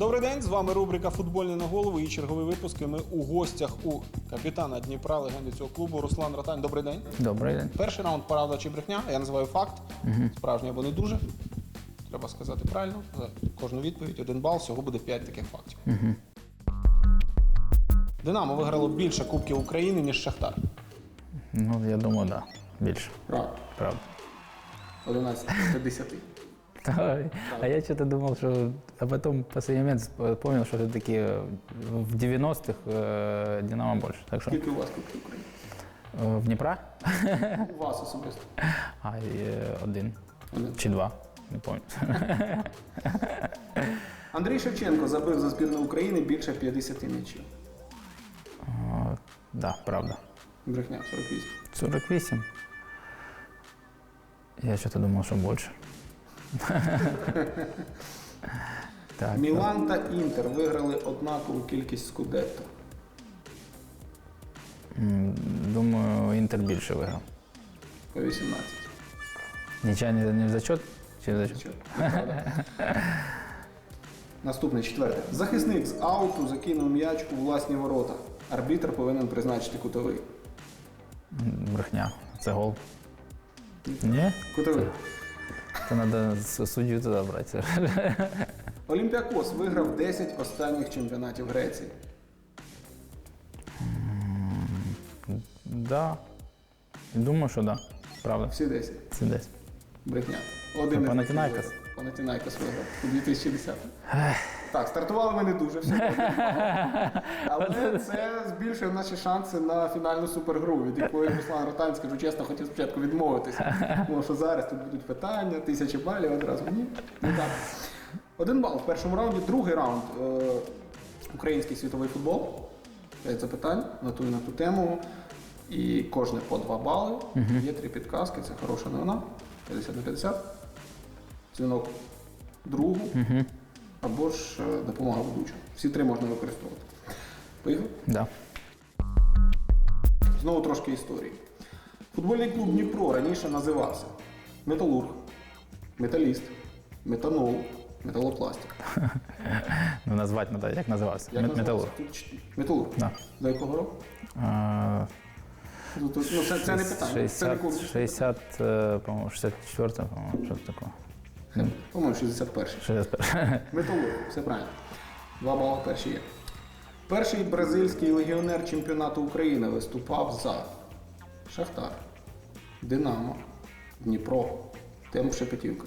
Добрий день, з вами рубрика Футбольний на голову і черговий випуск. Ми у гостях у капітана Дніпра, легенди цього клубу Руслан Ротань. Добрий день. Добрий день. Перший раунд правда чи брехня. Я називаю факт. Справжній або не дуже. Треба сказати правильно. За кожну відповідь один бал. Всього буде 5 таких фактів. Динамо виграло більше Кубків України, ніж Шахтар. Ну, я думаю, да. Більше. Правда. Правда. 11 до 10. Ой, А я что-то думал, что... А потом в последний момент понял, что все-таки в 90-х э, Динамо больше. Так что Скільки у вас Кубків України? э, в Дніпра? У вас особисто. А, е, один. Один. Чи два. Не пам'ятаю. Андрій Шевченко забив за збірну України більше 50 м'ячів. О, Да, правда. Брехня 48. 48. Я что-то думал, что больше. Так, Мілан та Інтер виграли однакову кількість скудетто. м, думаю, Інтер більше виграв. По 18. Нічого не, в зачет? Чи в зачет? Наступне четверте. Захисник з ауту закинув м'яч у власні ворота. Арбітр повинен призначити кутовий. М, Брехня. Це гол. Ні? Кутовий. То треба суддю туди брати. Олімпіакос виграв 10 останніх чемпіонатів Греції. Да. Думаю, що да. Правда. Всі 10. Це десь. Брехня. Один із них виграв. Панатінайкос виграв у 2010 Так, стартували ми не дуже все. Але це збільшує наші шанси на фінальну супергру, від якої Руслан Ротань, скажу чесно, хотів спочатку відмовитися. Тому що зараз тут будуть питання, тисячі балів одразу. Ні, не так. Один бал в першому раунді, другий раунд. Е, Український світовий футбол. П'ять запитань на ту і на ту тему. І кожне по два бали. Є три підказки, це хороша новина. 50 на 50. Дзвінок другу. Або ж е, допомога ведучого. Всі три можна використовувати. Поїхали? Да. Знову трошки історії. Футбольний клуб Дніпро раніше називався Металург, Металіст, Метанол, Металопластик. Ну, назвати треба, як називався? Як? Металург. Металург. Да. До якого року? А, Ну, ну, це, це не питання. Це не 60, клуб. 60, е, по-моєму, 64, по-моєму, щось такого. По-моєму, 61. 61. Металург, все правильно. Два бали перші є. Перший бразильський легіонер чемпіонату України виступав за Шахтар, Динамо, Дніпро, Темп Шепетівка.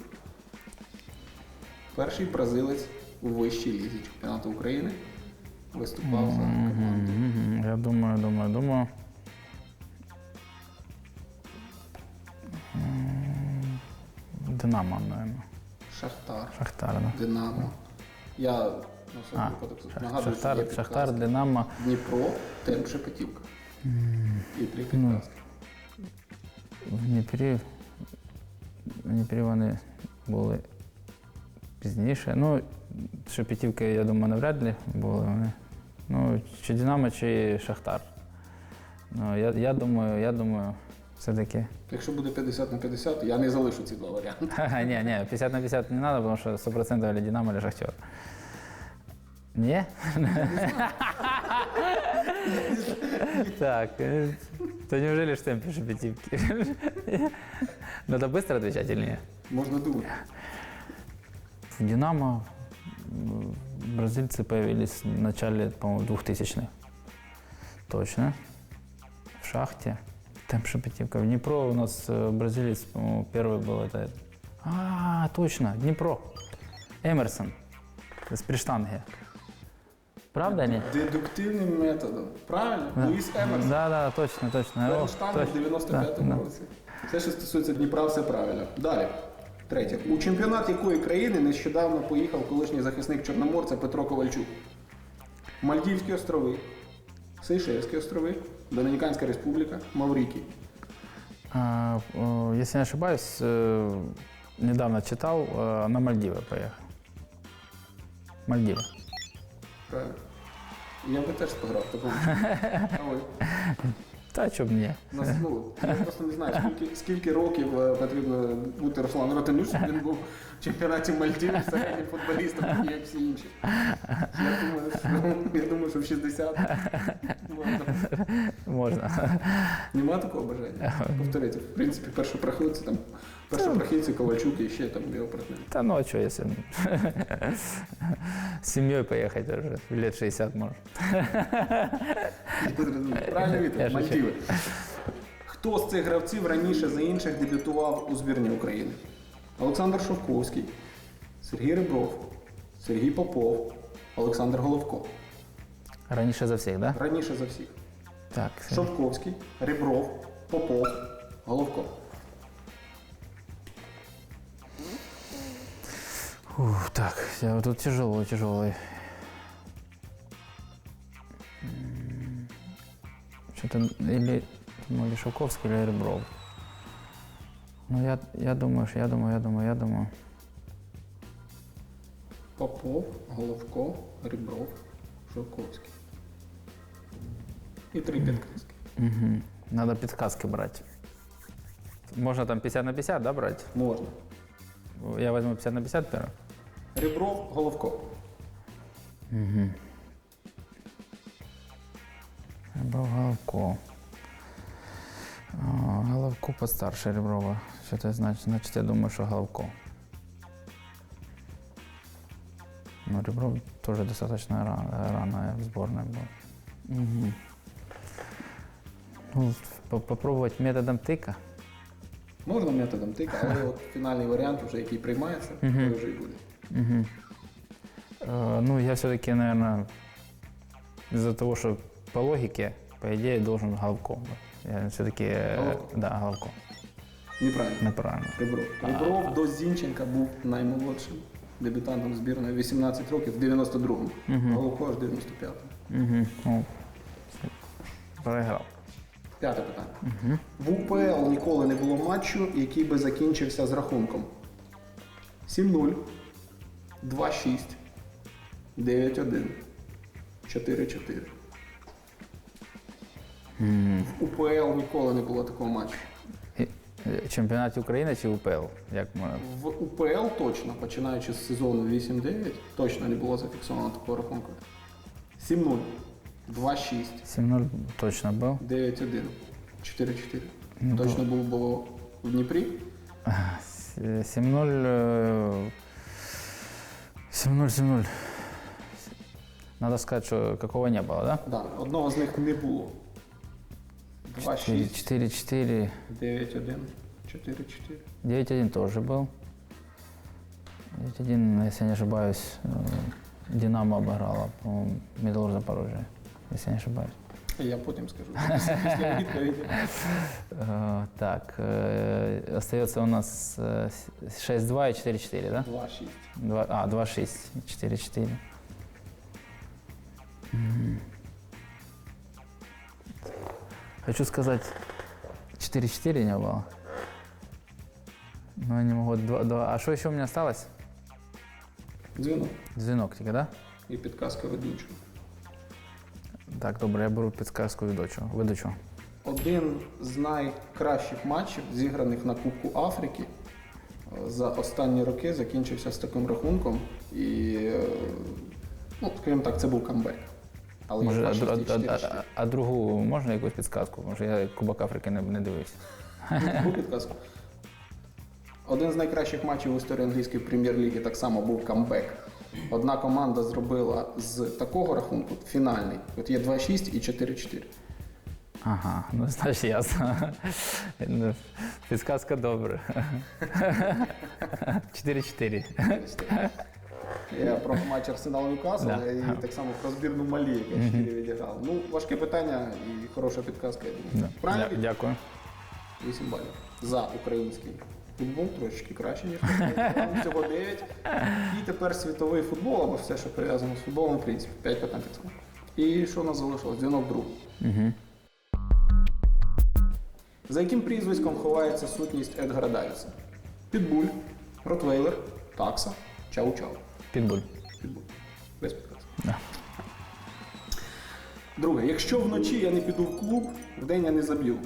Перший бразилець у вищій лізі чемпіонату України виступав за команду. Я думаю, думаю, думаю. Динамо, наверное. Шахтар, Шахтар, да. Динамо. Я на А, всякий випадок нагадую, що є Шахтар, Шахтар, підказки. Динамо. Дніпро, Темп Шепетівка. І три Ну, підказки. В Дніпрі, в Дніпрі вони були пізніше. Ну, Шепетівки, я думаю, навряд ли були вони. Ну, чи Динамо, чи Шахтар. Ну, я, я думаю, я думаю, все-таки. Якщо буде 50 на 50, я не залишу ці два варіанти. Ха-ха, не, не, 50 на 50 не надо, потому что 100% или Динамо, или Шахтер. Не? Так, э, то неужели что пишешь пятивки? Надо быстро отвечать или нет? Можна думати. В Динамо м, бразильцы появились в начале, по-моему, 2000-х. Точно. В шахте. Темп Шепетивка. В Днепро у нас э, бразилец, по-моему, первый был это. А, точно, Днепро. Эмерсон. С Приштанги. Правда нет? Дедуктивним методом. Правильно? Луїс Емерсон. Да, да, точно, точно. О, Бернштайн в точно. 95-му Да, да. році. Все, що стосується Дніпра, все правильно. Далі. Третє. У чемпіонат якої країни нещодавно поїхав колишній захисник Чорноморця Петро Ковальчук? Мальдівські острови, Сейшельські острови, Домініканська Республіка, Маврикій. А, о, если не ошибаюсь, э, недавно читал, э, на Мальдивы поехал. Мальдивы. Правильно. Я би теж пограв в такому. А ви? Та чоб ні. Нас, ну, я просто не знаю, скільки, скільки років е, потрібно бути Руслану Ротаню, щоб він був в чемпіонаті Мальдів середнім футболістом, як всі інші. Я думаю, що, я думаю, що в 60 можна. Можна. Нема такого бажання. Повторити. В принципі, першопроходці там першопрохідці Ковальчук і ще там його партнери. Та ну а що, якщо з сім'єю поїхати вже лет 60 може. Правильно відповідь. Мальдіви. Хто з цих гравців раніше за інших дебютував у збірні України? Олександр Шовковський, Сергій Ребров, Сергій Попов, Олександр Головко. Раніше за всіх, так? Да? Раніше за всіх. Так. Шовковський, Ребров, Попов, Головко. Ух, так, тут тяжело, тяжелый. Что-то или, или Шелковский, или Ребров. Ну, я, я думаю, я думаю, я думаю, я думаю. Попов, Головко, Ребров, Шовковський. І три підказки. Угу. Надо подсказки брать. Можно там 50 на 50, да, брать? Можна. Я возьму 50 на 50 первый. Ребров, Головко. Ребров, Головко. Головко постарше Реброва. Что-то значит, значит, я думаю, что Головко. Ну, Ребров тоже достаточно рано, рано в сборной был. Мгм. Ну, по- попробовать методом тыка. Можна методом тика, але от фінальний варіант, вже який приймається, той вже і буде. Мгм. Э, ну, я все-таки, наверное, из-за того, что по логике, по идее, должен Головко. быть. Я все-таки... Головко? Да, Головко. Неправильно. Неправильно. Ребров. Ребров до Зінченка був наймолодшим дебютантом збірної 18 років в 92-му. Головко аж в 95-му. Угу. Ну, проиграл. П'яте питання. В УПЛ ніколи не було матчу, який би закінчився з рахунком 7-0, 2-6, 9-1, 4-4. В УПЛ ніколи не було такого матчу. І- е, Чемпіонат України чи УПЛ? Як ми... В УПЛ точно, починаючи з сезону 8-9, точно не було зафіксовано такого рахунку. 7-0, 2-6, 7-0 точно був. 9-1, 4-4. Ну, Точно було, було в Дніпрі. С- 7-0... е, 7-0, 7-0. Надо сказать, что какого не было, да? Да, одного з них не було. 2-6, 4-4. 9-1, 4-4. 9-1 тоже был. 9-1, если я не ошибаюсь, э, Динамо обыграла, по-моему, Металлург Запорожье, если я не ошибаюсь. Я потім скажу. Після відповіді. Э, Так, э, остается у нас э, с- 6-2 и 4-4, да? 2-6. Два- А, 2-6, 4-4. М. Хочу сказать, 4-4 не было. Но я не могу. 2, 2. А что еще у меня осталось? Дзвінок Звінок тільки, да? і підказка ведучого. Так, добре, я беру підсказку ведучу. ведучу. Один з найкращих матчів, зіграних на Кубку Африки, е, за останні роки закінчився з таким рахунком. І, е, ну, скажімо так, це був камбек. Але Може, а, а, а, а, а другу можна якусь підсказку? Може, я Кубок Африки не, не дивився. Другу підказку. Один з найкращих матчів в історії англійської прем'єр-ліги так само був камбек. Одна команда зробила з такого рахунку фінальний. От є 2-6 і 4-4. Ага, ну значить ясно. Ну, Підсказка добре. 4-4. Я про матч Арсенал Ньюкасл Да. і так само про збірну Малі, яка 4 відіграла. Ну, важке питання і хороша підказка, я думаю. Правильно? Дя- Дякую. 8 балів. За український футбол трошечки краще, ніж український. всього 9. І тепер світовий футбол, або все, що пов'язано з футболом, в принципі, 5 питань так. І що у нас залишилось? Дзвінок другу. Угу. За яким прізвиськом ховається сутність Едгара Давіса? Підбуль, Ротвейлер, Такса, Чау-Чау. Підбуль. Підбуль. Без підказки. Да. Друге, якщо вночі я не піду в клуб, вдень я не заб'ю.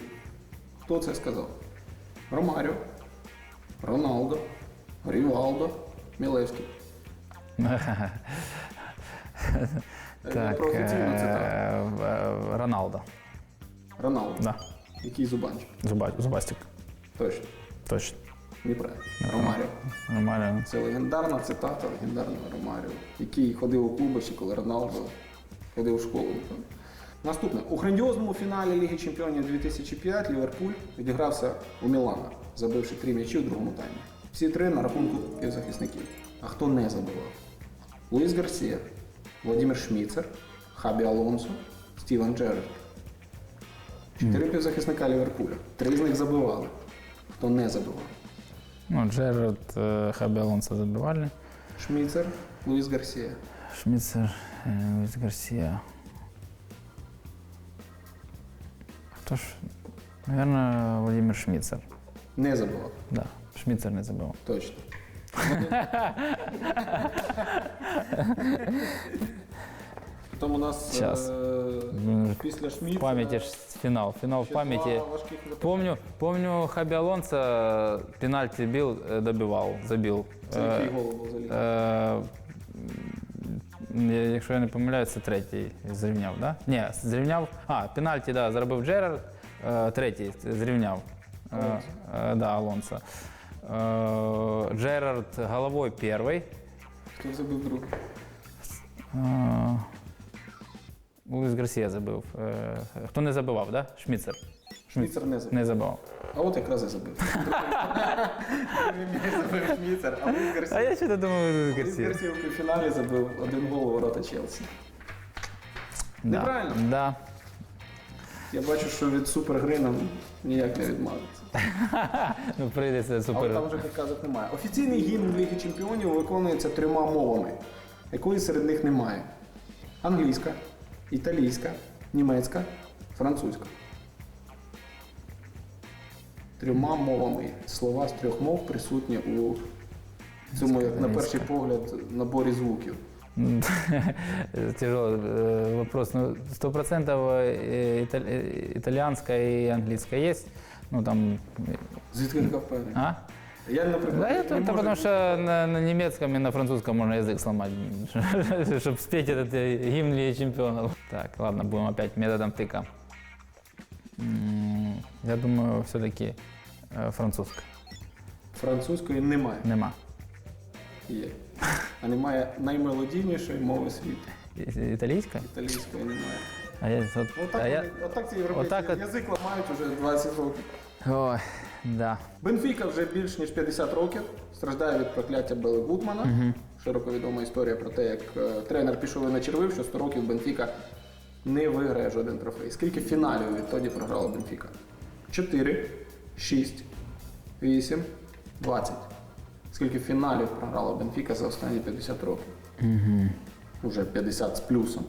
Хто це сказав? Ромаріо, Роналдо, Рівалдо, Мілевський. Е, Так, е, е, Роналдо. Роналдо. Да. Який зубанчик? Зуба, зубастик. Точно. Точно. Неправильно. Ромаріо. Нормально. Це легендарна цитата легендарного Ромаріо, який ходив у клуби ще коли Роналдо ходив у школу. напевно. Наступне. У грандіозному фіналі Ліги Чемпіонів 2005 Ліверпуль відігрався у Мілана, забивши три м'ячі у другому таймі. Всі три на рахунку півзахисників. А хто не забивав? Луїс Гарсія, Владимир Шміцер, Хабі Алонсо, Стівен Джерард. Чотири півзахисника Ліверпуля. Три з них забивали. Хто не забивав? Ну, Джерард, е, Хабі Алонсо забивали. Шміцер, Луїс Гарсія. Шміцер, е, Луїс Гарсія. Хто ж? Наверное, Владимир Шміцер. Не забивав. Да. Шміцер не забив. Точно. Потім у нас Щас. е, після В Шміца пам'яті ж фінал. Фінал в ще пам'яті. два важких запитання. Помню, помню, Хабі Алонсо пенальти бил, э, добивал, забил. Це Е, який гол був заліз? е, м, я- Якщо я не помиляюсь, це третій зрівняв, да? Ні, зрівняв. А, пенальті, да, зробив Джерард, е, третій зрівняв. Алонсо. е, да, Алонсо. Е, Джерард головою перший. Хто забив другий? Е, Луїс Гарсія забив. Е, Хто не забивав, да? Шміцер. Шміцер не забив. Не забивав. А от якраз і забив. Другий м'яч забив Шміцер, а Луїс А Гарсія. я що думав, Луїс Луїс Гарсія. Гарсія в півфіналі забив один гол у ворота Челсі. Да. Неправильно? Да. Я бачу, що від супергри нам ніяк не відмовиться. Ну, прийдеться Але супер. там вже підказок немає. Офіційний гімн Ліги Чемпіонів виконується трьома мовами, якої серед них немає: англійська, італійська, німецька, французька. Трьома мовами. Слова з трьох мов присутні у цьому, як на перший погляд, наборі звуків. М, Тяжелый э, вопрос. Ну, сто процентов э, италь- э, итальянская и английская есть. Ну, там... Звідки така впевненість? А? Я, наприклад, Да, не это, это можу- потому что на, на немецком и на французском можно язык сломать, чтобы спеть этот э, гимн Лиги Чемпионов. Так, ладно, будем опять методом тыка. М, Я думаю, все-таки французская. французької немає. Нема. Є. А немає наймелодійнішої мови світу. Итальянская? Італійської немає. А я, вот- Отак, а я... отак ці європейці отак от- язик ламають вже 20 років. Ой, да. Бенфіка вже більш ніж 50 років страждає від прокляття Белли Гудмана. Широко відома історія про те, як е, тренер пішов і начервив, що 100 років Бенфіка не виграє жоден трофей. Скільки фіналів відтоді програла Бенфіка? 4, 6, 8, 20 Скільки фіналів програла Бенфіка за останні 50 років? Угу. Уже 50 з плюсом.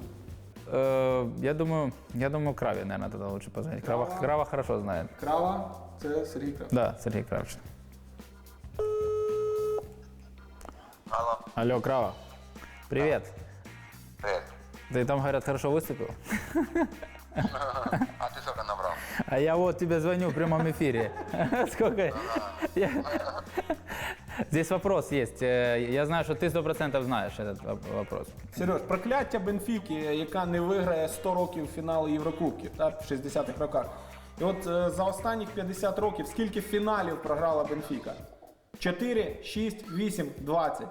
Э, я думаю, я думаю, Краве, наверное, тогда лучше позвонить. Крава, Крава. Крава хорошо знает. Крава це Сергій Крав. Да, Сергей Кравчин. Алло, Алло, Крава. Привет. привет. Ты там, говорят, хорошо выступил? А ты сколько набрал? А я вот тебе звоню в прямом эфире. Сколько? Я- Здесь вопрос есть. Э, Я знаю, что ты сто процентов знаешь этот воп- вопрос. Сереж, прокляття Бенфіки, яка не виграє 100 років фіналу Єврокубків та, в 60-х роках. І от е, за останніх 50 років скільки фіналів програла Бенфіка? 4, 6, 8, 20.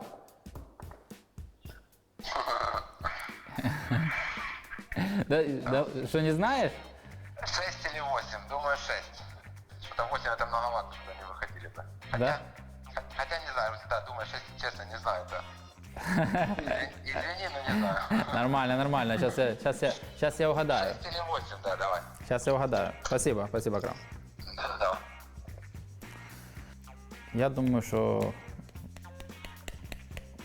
Да, да, что, не знаешь? 6 или 8? Думаю, 6. Что-то 8 это многовато, что не выходили бы. Хотя, Да? Хотя не знаю, да, думаю, 6, честно, не знаю, да. Извини, но не знаю. Нормально, нормально. Сейчас я, сейчас я, сейчас я угадаю. 6 или 8, да, давай. Сейчас я угадаю. Спасибо, спасибо, Крав. Да, давай. Я думаю, что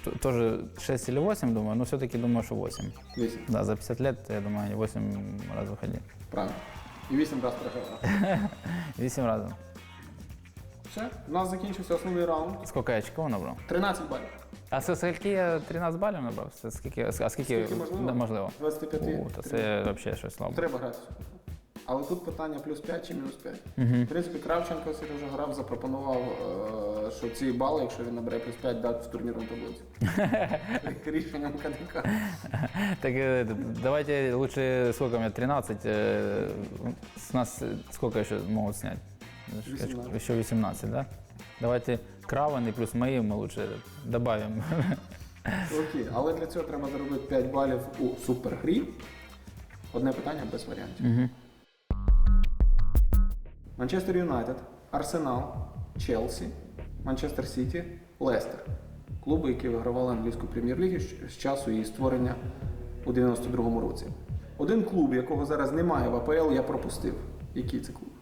т- тоже 6 или 8, думаю, но все-таки думаю, что 8. 8. Да, за 50 лет, я думаю, они 8 раз выходили. Правильно. І 8 разів програла. 8 разів. Все, у нас закінчився основний раунд. Сколько я очков набрал? 13 балів. А це скільки я 13 балів набрав? Це скільки, а скільки, Скільки можливо? Да, можливо. 25. О, то це взагалі щось слабо. Треба грати. Але тут питання плюс 5 чи мінус 5. В принципі, Кравченко Сережа грав, запропонував, е, що ці бали, якщо він набере плюс 5, дати в турнірну таблицю. Рішенням КДК. Так э, давайте лучше сколько у меня 13. э, С нас э, сколько еще могут снять? 18. Еще 18, да? Давайте Краван и плюс мои мы лучше добавим. Окей, але для цього треба заробити 5 балів у супергрі. Одне питання без варіантів. Манчестер Юнайтед, Арсенал, Челсі, Манчестер Сіті, Лестер. Клуби, які вигравали англійську прем'єр-лігу з часу її створення у 92-му році. Один клуб, якого зараз немає в АПЛ, я пропустив. Який це клуб?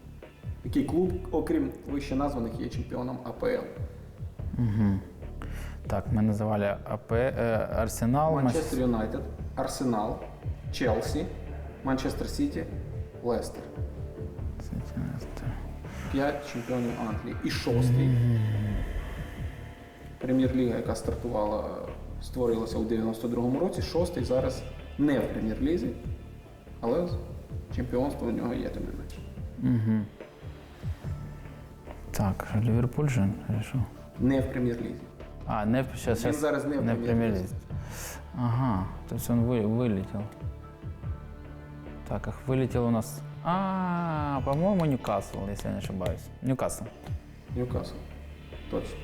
Який клуб, окрім вище названих, є чемпіоном АПЛ? Так, мы называли АП, э, Арсенал, Мас- Манчестер Юнайтед, Арсенал, Челсі, Манчестер Сіті, Лестер. П'ять чемпіонів Англії. І шостий. Прем'єр-ліга, яка стартувала, створилася у 92-му році. Шостий зараз не в прем'єр-лізі, але чемпіонство у нього є тим не менше. Так, Ливерпуль же решил. Не в прем'єр-лізі. А, не сейчас, Він сейчас зараз не в не в прем'єр-лізі. премьер-лиге. Ага, то есть он вы, вылетел. Так, ах, вылетел у нас. А, по-моему, Ньюкасл, если я не ошибаюсь. Ньюкасл. Ньюкасл. Точно.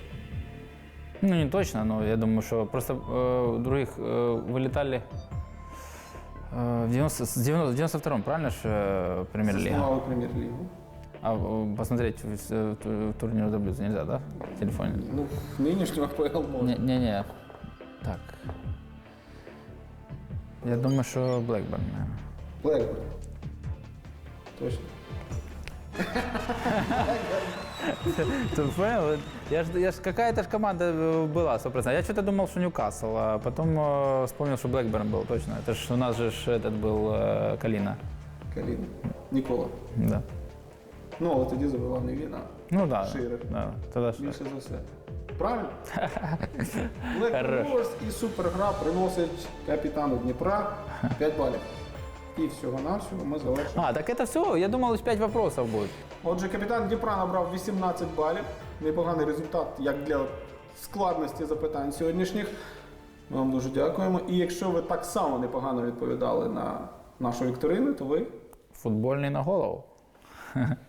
Ну, не точно, но я думаю, что просто э, у других э, вылетали э, в 90, с 90, в 92-м, правильно же э, премьер-лига? Заснували прем'єр-лігу. А э, посмотреть в, в, в турнирную таблицу нельзя, да? В телефоне? Ну, в нинішню АПЛ можна. Не-не. Так. Я думаю, что Блэкберн, наверное. Блекберн. Точно. Ты понял? Вот Я ж, я ж какая-то ж команда э, была, 100%. Я что-то думал, что Ньюкасл, а потом э, вспомнил, что Блэкберн был, точно. Это ж у нас же ж этот был э, Калина. Каліна. Нікола. Да. Ну, але тоді забивав не він, а Ну да. Шире. да. Тогда что? більше за все. Правильно? Black і супергра приносить капітану Дніпра 5 балів. І всього-навсього ми завершимо. А, так это все? Я думал, лишь 5 вопросов будет. Отже, капітан Дніпра набрав 18 балів. Непоганий результат, як для складності запитань сьогоднішніх. Ми вам дуже дякуємо. І якщо ви так само непогано відповідали на нашу вікторину, то ви Футбольный на голову.